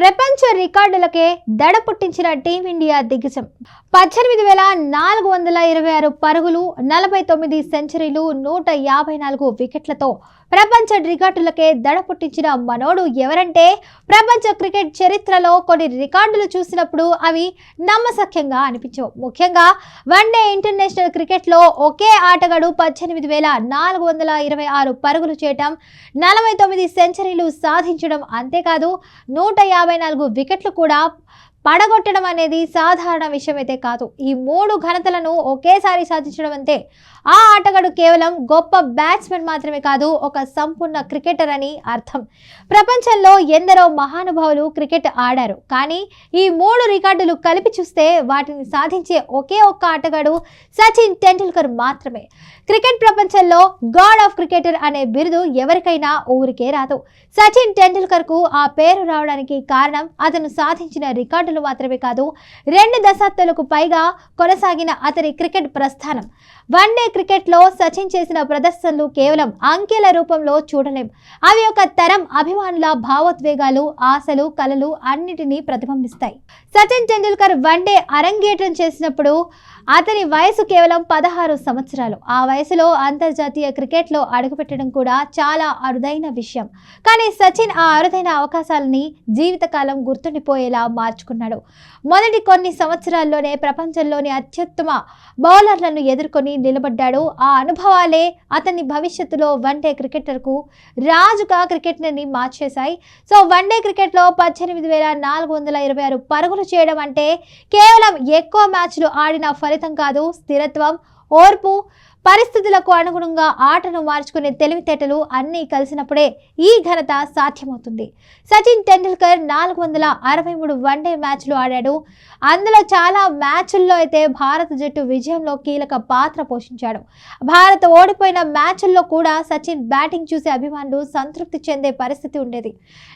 ప్రపంచ రికార్డులకే దడ పుట్టించిన టీమిండియా దిగ్గజం. పద్దెనిమిది వేల నాలుగు వందల ఇరవై ఆరు పరుగులు నలభై తొమ్మిది సెంచరీలు నూట యాభై నాలుగు వికెట్లతో ప్రపంచ రికార్డులకే దడ పుట్టించిన మనోడు ఎవరంటే ప్రపంచ క్రికెట్ చరిత్రలో కొన్ని రికార్డులు చూసినప్పుడు అవి నమ్మసఖ్యంగా అనిపించవు. ముఖ్యంగా వన్డే ఇంటర్నేషనల్ క్రికెట్లో ఒకే ఆటగాడు పద్దెనిమిది వేల నాలుగు వందల ఇరవై ఆరు పరుగులు చేయటం నలభై తొమ్మిది సెంచరీలు సాధించడం అంతేకాదు నూట యాభై నాలుగు వికెట్లు కూడా పడగొట్టడం అనేది సాధారణ విషయం అయితే కాదు. ఈ మూడు ఘనతలను ఒకేసారి సాధించడం అంతే ఆ ఆటగాడు కేవలం గొప్ప బ్యాట్స్మెన్ మాత్రమే కాదు ఒక సంపూర్ణ క్రికెటర్ అని అర్థం. ప్రపంచంలో ఎందరో మహానుభావులు క్రికెట్ ఆడారు. కానీ ఈ మూడు రికార్డులు కలిపి చూస్తే వాటిని సాధించే ఒకే ఒక్క ఆటగాడు సచిన్ టెండూల్కర్ మాత్రమే. క్రికెట్ ప్రపంచంలో గాడ్ ఆఫ్ క్రికెటర్ అనే బిరుదు ఎవరికైనా ఊరికే రాదు. సచిన్ టెండూల్కర్కు ఆ పేరు రావడానికి కారణం అతను సాధించిన రికార్డు ఆటలు మాత్రమే కాదు రెండు దశాబ్దాలకు పైగా కొనసాగిన అతని క్రికెట్ ప్రస్థానం. వన్డే క్రికెట్లో సచిన్ చేసిన ప్రదర్శనలు కేవలం అంకెల రూపంలో చూడలేం. అవి ఒక తరం అభిమానుల భావోద్వేగాలు ఆశలు కలలు అన్నిటినీ ప్రతిబింబిస్తాయి. సచిన్ టెండూల్కర్ వన్డే అరంగేట్రం చేసినప్పుడు అతని వయసు కేవలం పదహారు సంవత్సరాలు. ఆ వయసులో అంతర్జాతీయ క్రికెట్లో అడుగుపెట్టడం కూడా చాలా అరుదైన విషయం. కానీ సచిన్ ఆ అరుదైన అవకాశాలని జీవితకాలం గుర్తుండిపోయేలా మార్చుకున్నాడు మొదటి కొన్ని సంవత్సరాల్లోనే ప్రపంచంలోని అత్యుత్తమ బౌలర్లను ఎదుర్కొని నిలబడ్డాడు. ఆ అనుభవాలే అతన్ని భవిష్యత్తులో వన్డే క్రికెటర్కు రాజుగా క్రికెట్ని మార్చేశాయి. సో వన్డే క్రికెట్లో పద్దెనిమిది వేల నాలుగు వందల ఇరవై ఆరు పరుగులు చేయడం అంటే కేవలం ఎక్కువ మ్యాచ్లు ఆడిన ఫలితం కాదు స్థిరత్వం ఓర్పు పరిస్థితులకు అనుగుణంగా ఆటను మార్చుకునే తెలివితేటలు అన్నీ కలిసినప్పుడే ఈ ఘనత సాధ్యమవుతుంది. సచిన్ టెండూల్కర్ నాలుగు వందల అరవై మూడు వన్డే మ్యాచ్లు ఆడాడు. అందులో చాలా మ్యాచ్ల్లో అయితే భారత జట్టు విజయంలో కీలక పాత్ర పోషించాడు. భారత్ ఓడిపోయిన మ్యాచ్ల్లో కూడా సచిన్ బ్యాటింగ్ చూసే అభిమానులు సంతృప్తి చెందే పరిస్థితి ఉండేది.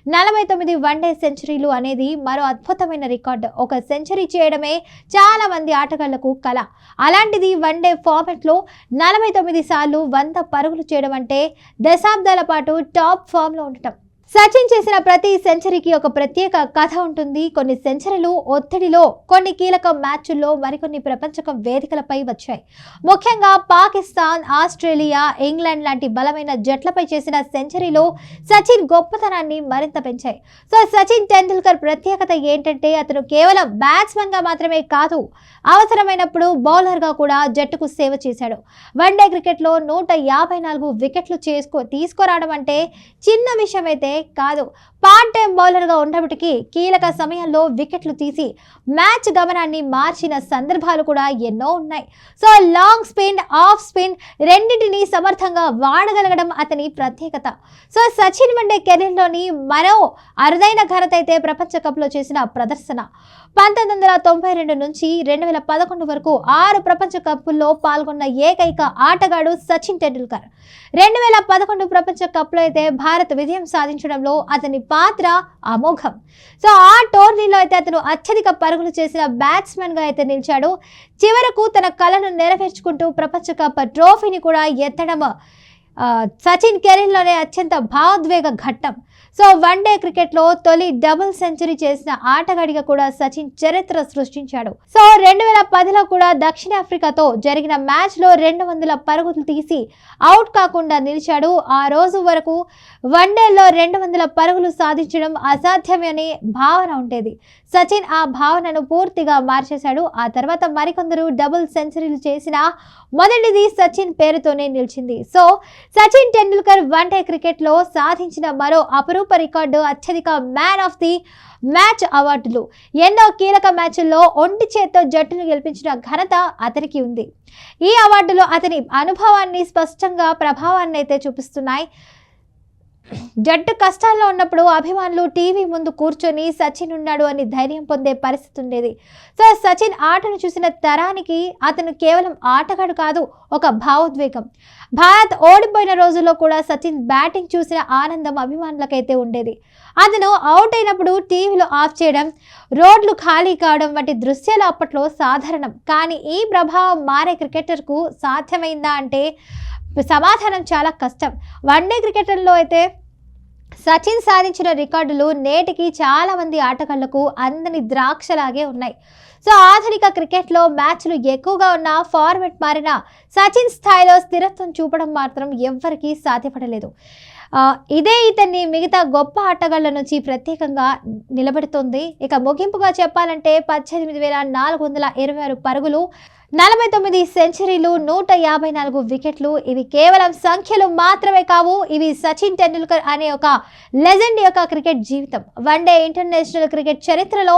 నలభై తొమ్మిది వన్డే సెంచరీలు అనేది మరో అద్భుతమైన రికార్డు. ఒక సెంచరీ చేయడమే చాలా మంది ఆటగాళ్ళకు కళ అలాంటిది వన్డే ఫార్మెట్లో నలభై తొమ్మిది సార్లు వంద పరుగులు చేయడం అంటే దశాబ్దాల పాటు టాప్ ఫామ్లో ఉండటం. సచిన్ చేసిన ప్రతి సెంచరీకి ఒక ప్రత్యేక కథ ఉంటుంది. కొన్ని సెంచరీలు ఒత్తిడిలో కొన్ని కీలక మ్యాచ్ల్లో మరికొన్ని ప్రపంచక వేదికలపై వచ్చాయి. ముఖ్యంగా పాకిస్తాన్ ఆస్ట్రేలియా ఇంగ్లాండ్ లాంటి బలమైన జట్లపై చేసిన సెంచరీలో సచిన్ గొప్పతనాన్ని మరింత పెంచాయి. సో సచిన్ టెండూల్కర్ ప్రత్యేకత ఏంటంటే అతను కేవలం బ్యాట్స్మెన్గా మాత్రమే కాదు అవసరమైనప్పుడు బౌలర్గా కూడా జట్టుకు సేవ చేశాడు. వన్డే క్రికెట్లో నూట యాభై నాలుగు వికెట్లు చేసుకో తీసుకురావడం అంటే చిన్న విషయం అయితే కాదు. పార్ట్ టైం బౌలర్గా ఉన్నప్పటికీ కీలక సమయంలో వికెట్లు తీసి మ్యాచ్ గమనాన్ని మార్చిన సందర్భాలు కూడా ఎన్నో ఉన్నాయి. So long spin off spin రెండింటిని సమర్థంగా వాడగలగడం అతని ప్రత్యేకత. సో సచిన్ మండే కెరీర్లోని మరో అరుదైన ఘనత అయితే ప్రపంచ కప్లో చేసిన ప్రదర్శన. పంతొమ్మిది వందల తొంభై రెండు నుంచి రెండు వేల పదకొండు వరకు ఆరు ప్రపంచ కప్పుల్లో పాల్గొన్న ఏకైక ఆటగాడు సచిన్ టెండూల్కర్. రెండు వేల పదకొండు ప్రపంచ కప్లో అయితే భారత్ విజయం సాధించడంలో అతని పాత్ర అమోఘం. సో ఆ టోర్నీలో అయితే అతను అత్యధిక పరుగులు చేసిన బ్యాట్స్మెన్గా అయితే నిలిచాడు. చివరకు తన కళను నెరవేర్చుకుంటూ ప్రపంచ కప్ ట్రోఫీని కూడా ఎత్తడం సచిన్ కెరీర్లోనే అత్యంత భావోద్వేగ ఘట్టం. సో వన్డే క్రికెట్లో తొలి డబుల్ సెంచరీ చేసిన ఆటగాడిగా కూడా సచిన్ చరిత్ర సృష్టించాడు. సో రెండు వేల పదిలో కూడా దక్షిణాఫ్రికాతో జరిగిన మ్యాచ్లో రెండు వందల పరుగులు తీసి అవుట్ కాకుండా నిలిచాడు. ఆ రోజు వరకు వన్డేలో రెండు వందల పరుగులు సాధించడం అసాధ్యమనే భావన ఉండేది. సచిన్ ఆ భావనను పూర్తిగా మార్చేశాడు. ఆ తర్వాత మరికొందరు డబుల్ సెంచరీలు చేసిన మొదటిది సచిన్ పేరుతోనే నిలిచింది. సో సచిన్ టెండూల్కర్ వన్డే క్రికెట్లో సాధించిన మరో అపరూప రికార్డు అత్యధిక మ్యాన్ ఆఫ్ ది మ్యాచ్ అవార్డులు. ఎన్నో కీలక మ్యాచ్ల్లో ఒంటి చేత్తో జట్టును గెలిపించిన ఘనత అతనికి ఉంది. ఈ అవార్డులు అతని అనుభవాన్ని స్పష్టంగా ప్రభావాన్ని అయితే చూపిస్తున్నాయి. జట్టు కష్టాల్లో ఉన్నప్పుడు అభిమానులు టీవీ ముందు కూర్చొని సచిన్ ఉన్నాడు అని ధైర్యం పొందే పరిస్థితి ఉండేది. సో సచిన్ ఆటను చూసిన తరానికి అతను కేవలం ఆటగాడు కాదు ఒక భావోద్వేగం. భారత్ ఓడిపోయిన రోజుల్లో కూడా సచిన్ బ్యాటింగ్ చూసిన ఆనందం అభిమానులకైతే ఉండేది. అతను అవుట్ అయినప్పుడు టీవీలో ఆఫ్ చేయడం రోడ్లు ఖాళీ కావడం వంటి దృశ్యాలు అప్పట్లో సాధారణం. కానీ ఈ ప్రభావం మారే క్రికెటర్కు సాధ్యమైందా అంటే సమాధానం చాలా కష్టం. వన్డే క్రికెటర్లో అయితే సచిన్ సాధించిన రికార్డులు నేటికి చాలా మంది ఆటగాళ్ళకు అందని ద్రాక్షలాగే ఉన్నాయి. సో ఆధునిక క్రికెట్లో మ్యాచ్లు ఎక్కువగా ఉన్న ఫార్మెట్ మారిన సచిన్ స్థాయిలో స్థిరత్వం చూపడం మాత్రం ఎవ్వరికీ సాధ్యపడలేదు. ఇదే ఇతన్ని మిగతా గొప్ప ఆటగాళ్ళ నుంచి ప్రత్యేకంగా నిలబెడుతుంది. ఇక ముగింపుగా చెప్పాలంటే పద్దెనిమిది వేల నాలుగు వందల ఇరవై ఆరు పరుగులు నలభై తొమ్మిది సెంచరీలు నూట యాభై నాలుగు వికెట్లు. ఇవి కేవలం సంఖ్యలు మాత్రమే కావు. ఇవి సచిన్ టెండూల్కర్ అనే ఒక లెజెండ్ యొక్క క్రికెట్ జీవితం. వన్డే ఇంటర్నేషనల్ క్రికెట్ చరిత్రలో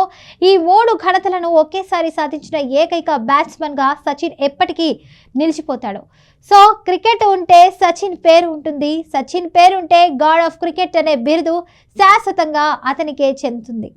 ఈ మూడు ఘనతలను ఒకేసారి సాధించిన ఏకైక బ్యాట్స్మెన్గా సచిన్ ఎప్పటికీ నిలిచిపోతాడు. సో క్రికెట్ ఉంటే సచిన్ పేరు ఉంటుంది. సచిన్ పేరు ఉంటే గాడ్ ఆఫ్ క్రికెట్ అనే బిరుదు శాశ్వతంగా అతనికే చెందుతుంది.